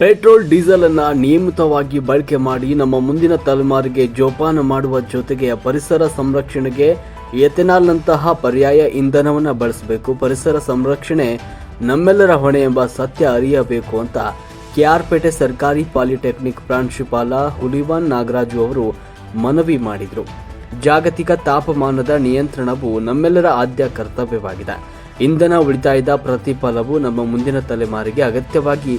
Petrol diesel ಅನ್ನ ನಿಯಮಿತವಾಗಿ ಬಳಕೆ ಮಾಡಿ ನಮ್ಮ ಮುಂದಿನ ತಲೆಮಾರಿಗೆ ಜೋಪಾನ ಮಾಡುವ ಜೊತೆಗೆ ಪರಿಸರ ಸಂರಕ್ಷಣೆಗೆ ಎಥೆನಾಲ್ನಂತಹ ಪರ್ಯಾಯ ಇಂಧನವನ್ನು ಬಳಸಬೇಕು. ಪರಿಸರ ಸಂರಕ್ಷಣೆ ನಮ್ಮೆಲ್ಲರ ಹೊಣೆ ಎಂಬ ಸತ್ಯ ಅರಿಯಬೇಕು ಅಂತ ಕೆಆರ್ಪೇಟೆ ಸರ್ಕಾರಿ ಪಾಲಿಟೆಕ್ನಿಕ್ ಪ್ರಾಂಶುಪಾಲ ಹುಲಿವಾನ್ ನಾಗರಾಜು ಅವರು ಮನವಿ ಮಾಡಿದರು. ಜಾಗತಿಕ ತಾಪಮಾನದ ನಿಯಂತ್ರಣವು ನಮ್ಮೆಲ್ಲರ ಆದ್ಯ ಕರ್ತವ್ಯವಾಗಿದೆ. ಇಂಧನ ಉಳಿತಾಯದ ಪ್ರತಿಫಲವು ನಮ್ಮ ಮುಂದಿನ ತಲೆಮಾರಿಗೆ ಅಗತ್ಯವಾಗಿ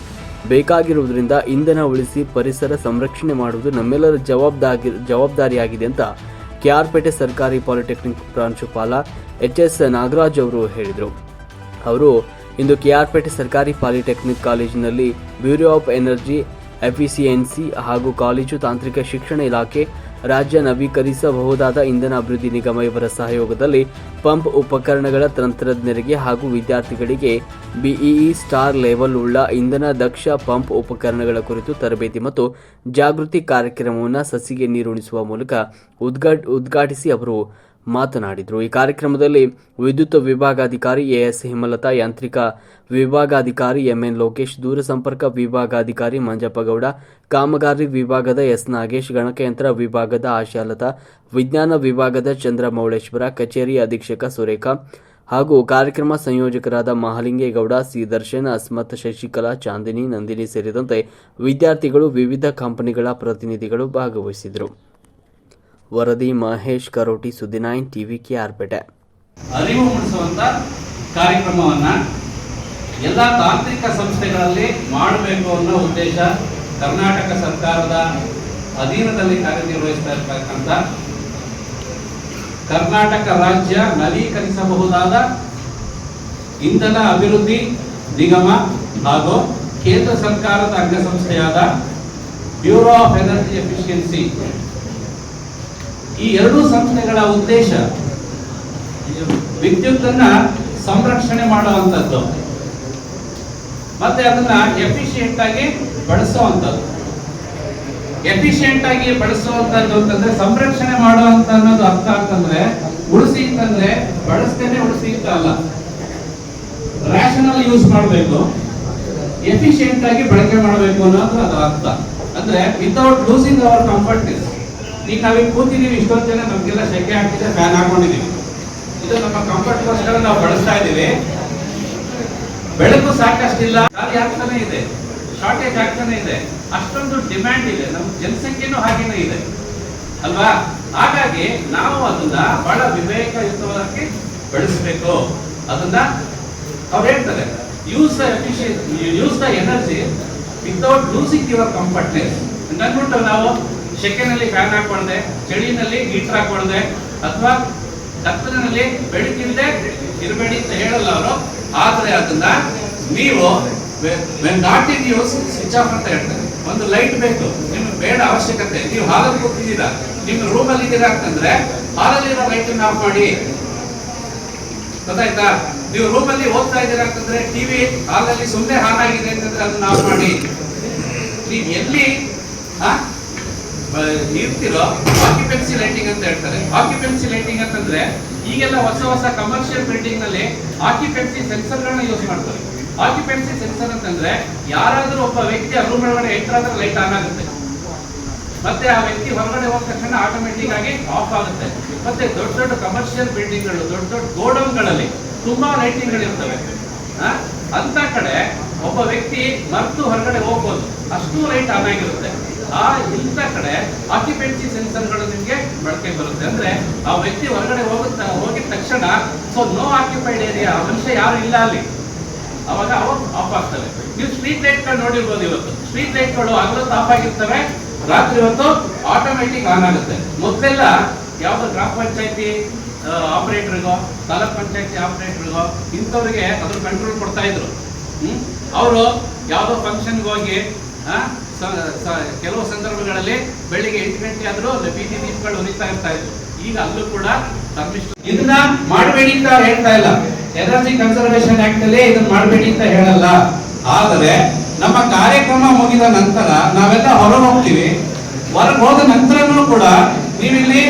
ಬೇಕಾಗಿರುವುದರಿಂದ ಇಂಧನ ಉಳಿಸಿ ಪರಿಸರ ಸಂರಕ್ಷಣೆ ಮಾಡುವುದು ನಮ್ಮೆಲ್ಲರ ಜವಾಬ್ದಾರಿ ಜವಾಬ್ದಾರಿಯಾಗಿದೆ ಅಂತ ಕೆಆರ್ಪೇಟೆ ಸರ್ಕಾರಿ ಪಾಲಿಟೆಕ್ನಿಕ್ ಪ್ರಾಂಶುಪಾಲ ಎಚ್ ಎಸ್ ನಾಗರಾಜ್ ಅವರು ಹೇಳಿದರು. ಅವರು ಇಂದು ಕೆಆರ್ಪೇಟೆ ಸರ್ಕಾರಿ ಪಾಲಿಟೆಕ್ನಿಕ್ ಕಾಲೇಜಿನಲ್ಲಿ ಬ್ಯೂರೋ ಆಫ್ ಎನರ್ಜಿ, ಎಫಿಸಿಯನ್ಸಿ ಹಾಗೂ ಕಾಲೇಜು ತಾಂತ್ರಿಕ ಶಿಕ್ಷಣ ಇಲಾಖೆ ರಾಜ್ಯ ನವೀಕರಿಸಬಹುದಾದ ಇಂಧನ ಅಭಿವೃದ್ಧಿ ನಿಗಮ ಇವರ ಸಹಯೋಗದಲ್ಲಿ ಪಂಪ್ ಉಪಕರಣಗಳ ತಂತ್ರಜ್ಞರಿಗೆ ಹಾಗೂ ವಿದ್ಯಾರ್ಥಿಗಳಿಗೆ ಬಿಇಇ ಸ್ಟಾರ್ ಲೆವೆಲ್ ಉಳ್ಳ ಇಂಧನ ದಕ್ಷ ಪಂಪ್ ಉಪಕರಣಗಳ ಕುರಿತು ತರಬೇತಿ ಮತ್ತು ಜಾಗೃತಿ ಕಾರ್ಯಕ್ರಮವನ್ನು ಸಸಿಗೆ ನೀರುಣಿಸುವ ಮೂಲಕ ಉದ್ಘಾಟ್, ಉದ್ಘಾಟಿಸಿ ಅವರು. ಮಾತನಾಡಿದರು. ಈ ಕಾರ್ಯಕ್ರಮದಲ್ಲಿ ವಿದ್ಯುತ್ ವಿಭಾಗಾಧಿಕಾರಿ ಎಎಸ್ ಹಿಮಲತಾ, ಯಾಂತ್ರಿಕ ವಿಭಾಗಾಧಿಕಾರಿ ಎಂಎನ್ ಲೋಕೇಶ್, ದೂರಸಂಪರ್ಕ ವಿಭಾಗಾಧಿಕಾರಿ ಮಂಜಪ್ಪಗೌಡ, ಕಾಮಗಾರಿ ವಿಭಾಗದ ಎಸ್ ನಾಗೇಶ್, ಗಣಕಯಂತ್ರ ವಿಭಾಗದ ಆಶಾಲತಾ, ವಿಜ್ಞಾನ ವಿಭಾಗದ ಚಂದ್ರ ಮೌಳೇಶ್ವರ ಕಚೇರಿ ಅಧೀಕ್ಷಕ ಸುರೇಖಾ ಹಾಗೂ ಕಾರ್ಯಕ್ರಮ ಸಂಯೋಜಕರಾದ ಮಹಾಲಿಂಗೇಗೌಡ ಸಿ ದರ್ಶನ್ ಅಸ್ಮತ್, ಶಶಿಕಲಾ, ಚಾಂದಿನಿ, ನಂದಿನಿ ಸೇರಿದಂತೆ ವಿದ್ಯಾರ್ಥಿಗಳು ವಿವಿಧ ಕಂಪನಿಗಳ ಪ್ರತಿನಿಧಿಗಳು ಭಾಗವಹಿಸಿದರು. ವರದಿ ಮಹೇಶ್ ಕರೋಟಿ ಸುದ್ದಿನೈನ್ ಟಿವಿ ಕೆಆರ್ಪೇಟೆ. ಅರಿವು ಮೂಡಿಸುವಂತ ಕಾರ್ಯಕ್ರಮವನ್ನ ಎಲ್ಲ ತಾಂತ್ರಿಕ ಸಂಸ್ಥೆಗಳಲ್ಲಿ ಮಾಡಬೇಕು ಅನ್ನೋ ಉದ್ದೇಶ ಕರ್ನಾಟಕ ಸರ್ಕಾರದ ಅಧೀನದಲ್ಲಿ ಕಾರ್ಯನಿರ್ವಹಿಸ್ತಾ ಇರ್ತಕ್ಕಂಥ ಕರ್ನಾಟಕ ರಾಜ್ಯ ನವೀಕರಿಸಬಹುದಾದ ಇಂಧನ ಅಭಿವೃದ್ಧಿ ನಿಗಮ ಹಾಗೂ ಕೇಂದ್ರ ಸರ್ಕಾರದ ಅಂಗಸಂಸ್ಥೆಯಾದ ಬ್ಯೂರೋ ಆಫ್ ಎನರ್ಜಿ ಎಫಿಷಿಯನ್ಸಿ ಈ ಎರಡೂ ಸಂಸ್ಥೆಗಳ ಉದ್ದೇಶ ವಿದ್ಯುತ್ತನ್ನ ಸಂರಕ್ಷಣೆ ಮಾಡುವಂಥದ್ದು. ಮತ್ತೆ ಅದನ್ನ ಎಫಿಷಿಯೆಂಟ್ ಆಗಿ ಬಳಸುವಂಥದ್ದು. ಎಫಿಷಿಯೆಂಟ್ ಆಗಿ ಬಳಸುವಂಥದ್ದು ಅಂತಂದ್ರೆ ಸಂರಕ್ಷಣೆ ಮಾಡುವಂತ ಅನ್ನೋದು ಅರ್ಥ ಅಂತಂದ್ರೆ ಉಳಿಸಿ ಅಂತಂದ್ರೆ ಬಳಸ್ತೇನೆ, ಉಳಿಸಿ ಅಂತ ಅಲ್ಲ. ರ್ಯಾಷನಲ್ ಯೂಸ್ ಮಾಡಬೇಕು. ಎಫಿಷಿಯೆಂಟ್ ಆಗಿ ಬಳಕೆ ಮಾಡಬೇಕು ಅನ್ನೋದು ಅದರ ಅರ್ಥ. ಅಂದ್ರೆ ವಿತೌಟ್ ಲೂಸಿಂಗ್ ಅವರ್ ಕಂಫರ್ಟ್ನೆಸ್ ಈಗ ನಾವೀಗ ಕೂತಿದೀವಿ ಇಷ್ಟೊಂದು ಜನ ನಮ್ಗೆಲ್ಲ ಸೆಕೆ ಹಾಕಿದ್ರೆ ಫ್ಯಾನ್ ಹಾಕೊಂಡಿದೀವಿ ಇದು ನಮ್ಮ ಕಂಫರ್ಟ್ಗೋಸ್ಕರ ನಾವು ಬಳಸ್ತಾ ಇದೀವಿ ಬೆಳಕು ಸಾಕಷ್ಟಿಲ್ಲ, ಗಾಳಿ ಆಗ್ತಾನೆ ಇದೆ ಶಾರ್ಟೇಜ್ ಆಗ್ತಾನೆ ಇದೆ, ಅಷ್ಟೊಂದು ಡಿಮ್ಯಾಂಡ್ ಇದೆ ನಮ್ಮ ಜನಸಂಖ್ಯೆನೂ ಹಾಗೇನೆ ಇದೆ. ಅಲ್ವಾ? ಹಾಗಾಗಿ ನಾವು ಅದನ್ನ ಬಹಳ ವಿವೇಕಯುತವಾಗಿ ಬೆಳೆಸಬೇಕು. ಅದನ್ನ ಅವ್ರು ಹೇಳ್ತಾರೆ use the use the energy without losing your comfortness ಅಂದ್ಬಿಟ್ಟು ನಾವು ಸೆಕೆನಲ್ಲಿ ಫ್ಯಾನ್ ಹಾಕೊಳ್ದೆ ಚಳಿನಲ್ಲಿ ಹೀಟರ್ ಹಾಕೊಳ್ದೆ ಅಥವಾ ದಪ್ಪನಲ್ಲಿ ಬೆಳಕಿಲ್ಲದೆ ಇರಬೇಡಿ ಅಂತ ಹೇಳಲ್ಲ ಅವರು. ಆದ್ರೆ ಅದನ್ನ ನೀವು not in use switch off ಅಂತ ಹೇಳ್ತಾರೆ. ಒಂದು ಲೈಟ್ ಬೇಕು. ನಿಮ್ಗೆ ಬೇಡ ಅವಶ್ಯಕತೆ. ನೀವು ಹಾಲಲ್ಲಿ ಕೂತಿದ್ದೀರಾ. ನಿಮ್ಮ ರೂಮಲ್ಲಿ ಇದ್ದೀರಾ ಅಂತಂದ್ರೆ ಹಾಲಲ್ಲಿರೋ ಲೈಟ್ ಆಫ್ ಮಾಡಿ. ಗೊತ್ತಾಯ್ತಾ? ನೀವು ರೂಮಲ್ಲಿ ಓದ್ತಾ ಇದ್ದೀರಾ ಅಂತಂದ್ರೆ ಟಿವಿ ಹಾಲಲ್ಲಿ ಸುಮ್ಮನೆ ಆಗಿದೆ ಅಂತಂದ್ರೆ ಅದನ್ನ ಆಫ್ ಮಾಡಿ. ನೀವು ಎಲ್ಲಿ ಬ- ಇರ್ತಿರೋ ಆಕ್ಯುಪೆನ್ಸಿ ಲೈಟಿಂಗ್ ಅಂತ ಹೇಳ್ತಾರೆ. ಆಕ್ಯುಪೆನ್ಸಿ ಲೈಟಿಂಗ್ ಅಂತಂದ್ರೆ ಈಗೆಲ್ಲ ಹೊಸ ಹೊಸ ಕಮರ್ಷಿಯಲ್ ಬಿಲ್ಡಿಂಗ್ನಲ್ಲಿ ಆಕ್ಯುಪೆನ್ಸಿ ಸೆನ್ಸರ್ ಗಳನ್ನ ಯೂಸ್ ಮಾಡ್ತಾರೆ. ಆಕ್ಯುಪೆನ್ಸಿ ಸೆನ್ಸರ್ ಅಂತಂದ್ರೆ ಯಾರಾದ್ರೂ ಒಬ್ಬ ವ್ಯಕ್ತಿ ರೂಮ್ ಒಳಗಡೆ ಎಂಟರ್ ಆದ್ರೆ ಲೈಟ್ ಆನ್ ಆಗುತ್ತೆ. ಮತ್ತೆ ಆ ವ್ಯಕ್ತಿ ಹೊರಗಡೆ ಹೋದ ತಕ್ಷಣ ಆಟೋಮೆಟಿಕ್ ಆಗಿ ಆಫ್ ಆಗುತ್ತೆ. ಮತ್ತೆ ದೊಡ್ಡ ದೊಡ್ಡ ಕಮರ್ಷಿಯಲ್ ಬಿಲ್ಡಿಂಗ್ಗಳು, ದೊಡ್ಡ ದೊಡ್ಡ ಗೋಡೌನ್ಗಳಲ್ಲಿ ತುಂಬಾ ಲೈಟಿಂಗ್ಗಳು ಇರ್ತವೆ. ಅಂತ ಕಡೆ ಒಬ್ಬ ವ್ಯಕ್ತಿ ಮರ್ತು ಹೊರಗಡೆ ಹೋಗ್ಬೋದು. ಅಷ್ಟು ಲೈಟ್ ಆನ್ ಆಗಿರುತ್ತೆ. ಆ ಇಂಥ ಕಡೆ ಆಕ್ಯುಪೆನ್ಸಿ ಸೆನ್ಸರ್ಗಳು ನಿಮಗೆ ಬಳಕೆ ಬರುತ್ತೆ. ಅಂದ್ರೆ ಆ ವ್ಯಕ್ತಿ ಹೊರಗಡೆ ಹೋಗುತ್ತ, ಹೋಗಿದ ತಕ್ಷಣ ಸೊ ನೋ ಆಕ್ಯುಪೈಡ್ ಏರಿಯಾ ಮನುಷ್ಯ ಯಾರು ಇಲ್ಲ ಅಲ್ಲಿ. ಅವಾಗ ಅವ್ರು ಆಫ್ ಆಗ್ತವೆ. ನೀವು ಸ್ಟ್ರೀಟ್ ಲೈಟ್ಗಳು ನೋಡಿರ್ಬೋದು ಇವತ್ತು. ಸ್ಟ್ರೀಟ್ ಲೈಟ್ಗಳು ಹಗಲೊತ್ತು ಆಫ್ ಆಗಿರ್ತವೆ. ರಾತ್ರಿ ಹೊತ್ತು ಆಟೋಮೆಟಿಕ್ ಆನ್ ಆಗುತ್ತೆ. ಮೊದಲೆಲ್ಲ ಯಾವ್ದು ಗ್ರಾಮ ಪಂಚಾಯತಿ ಆಪರೇಟರ್ಗೋ ತಾಲೂಕ್ ಪಂಚಾಯತಿ ಆಪರೇಟರ್ಗೋ ಇಂಥವ್ರಿಗೆ ಅದ್ರ ಕಂಟ್ರೋಲ್ ಕೊಡ್ತಾ ಇದ್ರು. ಹ್ಮ್? ಅವರು ಯಾವ್ದೋ ಫಂಕ್ಷನ್ಗೆ ಹೋಗಿ ಕೆಲವು ಸಂದರ್ಭಗಳಲ್ಲಿ ಬೆಳಿಗ್ಗೆ ಎಂಟು ಗಂಟೆ ಆದರೂ ಬೀದಿ ದೀಪಗಳು ಉರಿತಾ ಇರ್ತಾ ಇತ್ತು ಈಗ ಅಲ್ಲೂ ಕೂಡ ತಮ್ಮಿಷ್ಟು ಇದನ್ನ ಮಾಡಬೇಡಿ ಅಂತ ಹೇಳ್ತಾ ಇಲ್ಲ. ಎನರ್ಜಿ ಕನ್ಸರ್ವೇಶನ್ ಆಕ್ಟ್ ಅಲ್ಲಿ ಇದನ್ನ ಮಾಡಬೇಡಿ ಅಂತ ಹೇಳಲ್ಲ. ಆದರೆ ನಮ್ಮ ಕಾರ್ಯಕ್ರಮ ಮುಗಿದ ನಂತರ ನಾವೆಲ್ಲ ಹೊರ ಹೋಗ್ತೀವಿ. ಹೊರಗೆ ಹೋದ ನಂತರನೂ ಕೂಡ ನೀವಿಲ್ಲಿ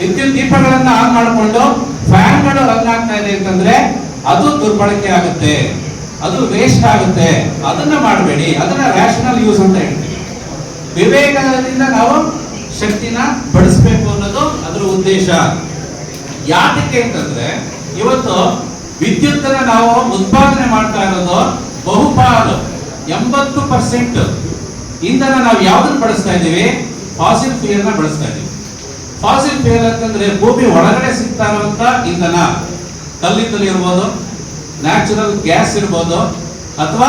ವಿದ್ಯುತ್ ದೀಪಗಳನ್ನ ಆನ್ ಮಾಡಿಕೊಂಡು ಫ್ಯಾನ್ಗಳು ರನ್ ಆಗ್ತಾ ಇದೆ ಅಂತಂದ್ರೆ ಅದು ದುರ್ಬಳಕೆ ಆಗುತ್ತೆ. ಅದು ವೇಸ್ಟ್ ಆಗುತ್ತೆ. ಅದನ್ನ ಮಾಡಬೇಡಿ. ಅದನ್ನ ರ್ಯಾಷನಲ್ ಯೂಸ್ ಅಂತ ಹೇಳ್ತೀವಿ. ವಿವೇಕದಿಂದ ನಾವು ಶಕ್ತಿನ ಬಡಿಸ್ಬೇಕು ಅನ್ನೋದು ಅದರ ಉದ್ದೇಶ. ಯಾತಕ್ಕೆ ಅಂತಂದ್ರೆ ಇವತ್ತು ವಿದ್ಯುತ್ತನ್ನ ನಾವು ಉತ್ಪಾದನೆ ಮಾಡ್ತಾ ಇರೋದು ಬಹುಪಾಲು ಎಂಬತ್ತು ಪರ್ಸೆಂಟ್ ಇಂಧನ ನಾವು ಯಾವ್ದನ್ನ ಬಳಸ್ತಾ ಇದ್ದೀವಿ? ಫಾಸಿಲ್ ಫ್ಯೂಯಲ್ನ ಬಳಸ್ತಾ ಇದ್ದೀವಿ. ಫಾಸಿಲ್ ಫ್ಯೂಯಲ್ ಅಂತಂದ್ರೆ ಭೂಮಿ ಒಳಗಡೆ ಸಿಗ್ತಾ ಇರುವಂತ ಇಂಧನ. ಕಲ್ಲಿದ್ದಲು ಇರ್ಬೋದು ನ್ಯಾಚುರಲ್ ಗ್ಯಾಸ್ ಇರ್ಬೋದು, ಅಥವಾ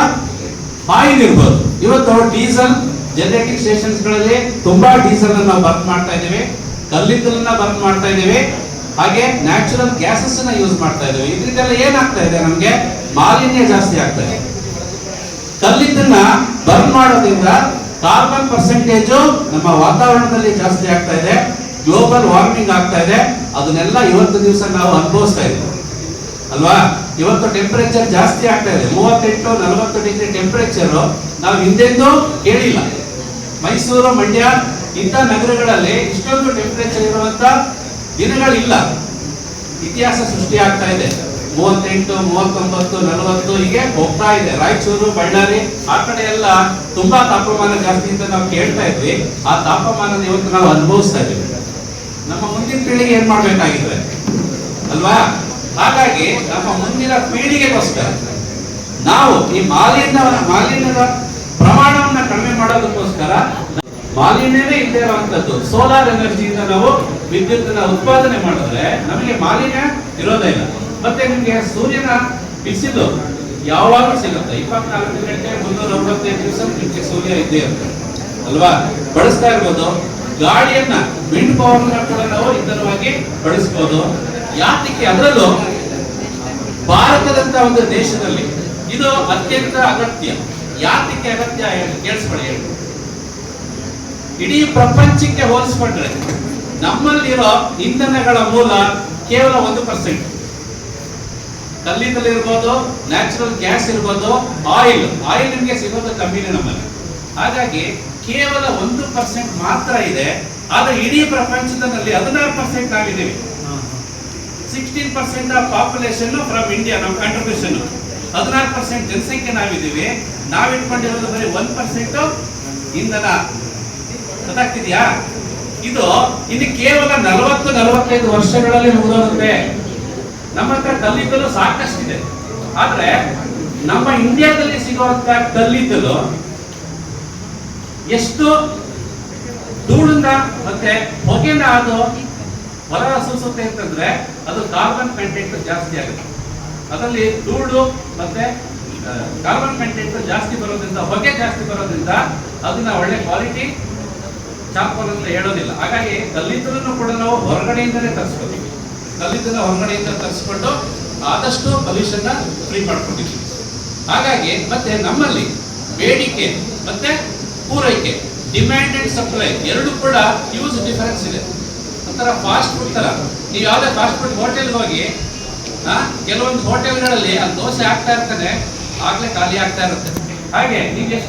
ಆಯಿಲ್ ಇರ್ಬೋದು. ಇವತ್ತು ಡೀಸೆಲ್ ಜನರೇಟಿಂಗ್ ಸ್ಟೇಷನ್ಸ್ಗಳಲ್ಲಿ ತುಂಬಾ ಡೀಸೆಲ್ ಅನ್ನ ಬರ್ನ್ ಮಾಡ್ತಾ ಇದ್ದೀವಿ, ಕಲ್ಲಿದ್ದಲನ್ನ ಬರ್ಕ್ ಮಾಡ್ತಾ ಇದ್ದೀವಿ, ಹಾಗೆ ನ್ಯಾಚುರಲ್ ಗ್ಯಾಸಸ್ ಅನ್ನ ಯೂಸ್ ಮಾಡ್ತಾ ಇದ್ದೀವಿ. ಇದರಿಂದೆಲ್ಲ ಏನಾಗ್ತಾ ಇದೆ ನಮ್ಗೆ? ಮಾಲಿನ್ಯ ಜಾಸ್ತಿ ಆಗ್ತಾ ಇದೆ. ಕಲ್ಲಿದ್ದನ್ನ ಬರ್ನ್ ಮಾಡೋದ್ರಿಂದ ಕಾರ್ಬನ್ ಪರ್ಸೆಂಟೇಜ್ ನಮ್ಮ ವಾತಾವರಣದಲ್ಲಿ ಜಾಸ್ತಿ ಆಗ್ತಾ ಇದೆ ಗ್ಲೋಬಲ್ ವಾರ್ಮಿಂಗ್ ಆಗ್ತಾ ಇದೆ. ಅದನ್ನೆಲ್ಲ ಇವತ್ತು ದಿವಸ ನಾವು ಅನುಭವಿಸ್ತಾ ಇದ್ದೀವಿ ಅಲ್ವಾ? ಇವತ್ತು ಟೆಂಪರೇಚರ್ ಜಾಸ್ತಿ ಆಗ್ತಾ ಇದೆ. ಮೂವತ್ತೆಂಟು ನಲವತ್ತು ಡಿಗ್ರಿ ಟೆಂಪರೇಚರ್ ನಾವು ಹಿಂದೆಂದು ಕೇಳಿಲ್ಲ. ಮೈಸೂರು, ಮಂಡ್ಯ ಇಂಥ ನಗರಗಳಲ್ಲಿ ಇಷ್ಟೊಂದು ಟೆಂಪರೇಚರ್ ಇರುವಂತ ದಿನಗಳಿಲ್ಲ. ಇತಿಹಾಸ ಸೃಷ್ಟಿ ಆಗ್ತಾ ಇದೆ. ಮೂವತ್ತೆಂಟು, ಮೂವತ್ತೊಂಬತ್ತು, ನಲವತ್ತು ಹೀಗೆ ಹೋಗ್ತಾ ಇದೆ. ರಾಯಚೂರು, ಬಳ್ಳಾರಿ, ಆ ಕಡೆ ಎಲ್ಲ ತುಂಬಾ ತಾಪಮಾನ ಜಾಸ್ತಿ ಅಂತ ನಾವು ಕೇಳ್ತಾ ಇದ್ವಿ. ಆ ತಾಪಮಾನ ಇವತ್ತು ನಾವು ಅನುಭವಿಸ್ತಾ ಇದ್ದೀವಿ. ನಮ್ಮ ಮುಂದಿನ ಪೀಳಿಗೆ ಏನ್ ಮಾಡ್ಬೇಕಾಗಿದೆ ಅಲ್ವಾ? ಹಾಗಾಗಿ ನಮ್ಮ ಮುಂದಿನ ಪೀಳಿಗೆಗೋಸ್ಕರ ನಾವು ಈ ಮಾಲಿನ್ಯ ಮಾಲಿನ್ಯದ ಕಡಿಮೆ ಮಾಡೋದಕ್ಕೋಸ್ಕರ ಮಾಲಿನ್ಯನೇ ಇಲ್ಲದೆ ಇರುವಂತದ್ದು. ಸೋಲಾರ್ ಎನರ್ಜಿಯಿಂದ ನಾವು ವಿದ್ಯುತ್ ಉತ್ಪಾದನೆ ಮಾಡಿದ್ರೆ ನಮಗೆ ಮಾಲಿನ್ಯ ಇರೋದೇ ಇಲ್ಲ. ಮತ್ತೆ ನಿಮಗೆ ಸೂರ್ಯನ ಬಿಸಿಲು ಯಾವಾಗಲೂ ಸಿಗುತ್ತೆ. ಇಪ್ಪತ್ನಾಲ್ಕು ಗಂಟೆ ಮುನ್ನೂರ ಅರವತ್ತೈದು ದಿವಸ ನಿಮ್ಗೆ ಸೂರ್ಯ ಇದ್ದೇ ಇರುತ್ತೆ. ಅಲ್ವಾ? ಬಳಸ್ತಾ ಇರ್ಬೋದು. ಗಾಡಿಯನ್ನ ವಿಂಡ್ ಪವರ್ ಕೂಡ ನಾವು ಇಂಧನವಾಗಿ ಬಳಸ್ಬೋದು. ಯಾತಕ್ಕೆ? ಅದರಲ್ಲೂ ಭಾರತದಂತ ಒಂದು ದೇಶದಲ್ಲಿ ಇದು ಅತ್ಯಂತ ಅಗತ್ಯ. ಯಾತಕ್ಕೆ ಅಗತ್ಯ ಹೇಳಿ ಕೇಳಿಸ್ಕೊಳ್ಳಿ ಹೇಳಿ. ಇಡೀ ಪ್ರಪಂಚಕ್ಕೆ ಹೋಲಿಸ್ಕೊಂಡ್ರೆ ನಮ್ಮಲ್ಲಿರೋ ಇಂಧನಗಳ ಮೂಲ ಕೇವಲ ಒಂದು ಪರ್ಸೆಂಟ್ ಕಲ್ಲಿದ್ದಲು ಇರ್ಬೋದು ನ್ಯಾಚುರಲ್ ಗ್ಯಾಸ್ ಇರ್ಬೋದು ಆಯಿಲ್ ಆಯಿಲ್ ನಿಮಗೆ ಸಿಗೋದು ಕಮ್ಮಿನೇ ನಮ್ಮಲ್ಲಿ. ಹಾಗಾಗಿ ಕೇವಲ ಒಂದು ಪರ್ಸೆಂಟ್ ಮಾತ್ರ ಇದೆ ಆದರೆ ಇಡೀ ಪ್ರಪಂಚದಲ್ಲಿ ಹದಿನಾರು ಪರ್ಸೆಂಟ್ ನಾವಿದ್ದೀವಿ. Sixteen percent of population from India ನಮ್ಮ ಕಾಂಟ್ರಿಬ್ಯೂಷನ್ ಹದಿನಾರು ಪರ್ಸೆಂಟ್ ಜನಸಂಖ್ಯೆ ನಾವಿದ್ದೀವಿ. ನಾವ್ ಇಟ್ಕೊಂಡಿರೋದು ಬರೀ ಒನ್ ಪರ್ಸೆಂಟ್ ಇಂಧನ. ಗೊತ್ತಾಗ್ತಿದ್ಯಾ? ಇದು ಇನ್ನು ಕೇವಲ ನಲವತ್ತು, ನಲವತ್ತೈದು ವರ್ಷಗಳಲ್ಲಿ ಮುಗಿದೋಗುತ್ತೆ. ನಮ್ಮ ಹತ್ರ ಕಲ್ಲಿದ್ದಲು ಸಾಕಷ್ಟಿದೆ. ಆದ್ರೆ ನಮ್ಮ ಇಂಡಿಯಾದಲ್ಲಿ ಸಿಗುವಂತ ಕಲ್ಲಿದ್ದಲು ಎಷ್ಟು ಧೂಳಿಂದ ಮತ್ತೆ ಹೊಗೆನ ಅದು ಹೊರ ಸೂಸುತ್ತೆ ಅಂತಂದ್ರೆ ಅದು ಕಾರ್ಬನ್ ಕಂಟೆಂಟ್ ಜಾಸ್ತಿ ಆಗುತ್ತೆ. ಅದರಲ್ಲಿ ಧೂಳು ಮತ್ತೆ ಕಾರ್ಬನ್ ಕಂಟೆಂಟ್ ಜಾಸ್ತಿ ಬರೋದ್ರಿಂದ, ಹೊಗೆ ಜಾಸ್ತಿ ಬರೋದ್ರಿಂದ ಅದನ್ನ ಒಳ್ಳೆ ಕ್ವಾಲಿಟಿ ಚಾಪಲ್ ಅಂತ ಹೇಳೋದಿಲ್ಲ. ಹಾಗಾಗಿ ಕಲ್ಲಿದ್ದಲನ್ನು ಕೂಡ ನಾವು ಹೊರಗಡೆಯಿಂದಲೇ ತರಿಸ್ಕೊತೀವಿ. ಕಲ್ಲಿದ್ದಲ ಹೊರಗಡೆಯಿಂದ ತರಿಸ್ಕೊಂಡು ಆದಷ್ಟು ಪೊಲ್ಯೂಷನ್ ಫ್ರೀ ಮಾಡ್ಕೊಂಡಿದ್ದೀವಿ ಹಾಗಾಗಿ ಮತ್ತೆ ನಮ್ಮಲ್ಲಿ ಬೇಡಿಕೆ ಮತ್ತೆ ಪೂರೈಕೆ ಡಿಮ್ಯಾಂಡ್ ಅಂಡ್ ಸಪ್ಲೈ ಎರಡು ಕೂಡ ಹ್ಯೂಜ್ ಡಿಫರೆನ್ಸ್ ಇದೆ. ಒಂಥರ ಫಾಸ್ಟ್ ಫುಡ್ ತರ. ನೀವು ಯಾವುದೇ ಫಾಸ್ಟ್ ಫುಡ್ ಹೋಟೆಲ್ಗೆ ಹೋಗಿ ಕೆಲವೊಂದು ಹೋಟೆಲ್ಗಳಲ್ಲಿ ಆ ದೋಸೆ ಆಗ್ತಾ ಇರ್ತಾನೆ ಆಗ್ಲೇ ಖಾಲಿ ಆಗ್ತಾ ಇರುತ್ತೆ. ಹಾಗೆ ಎಷ್ಟು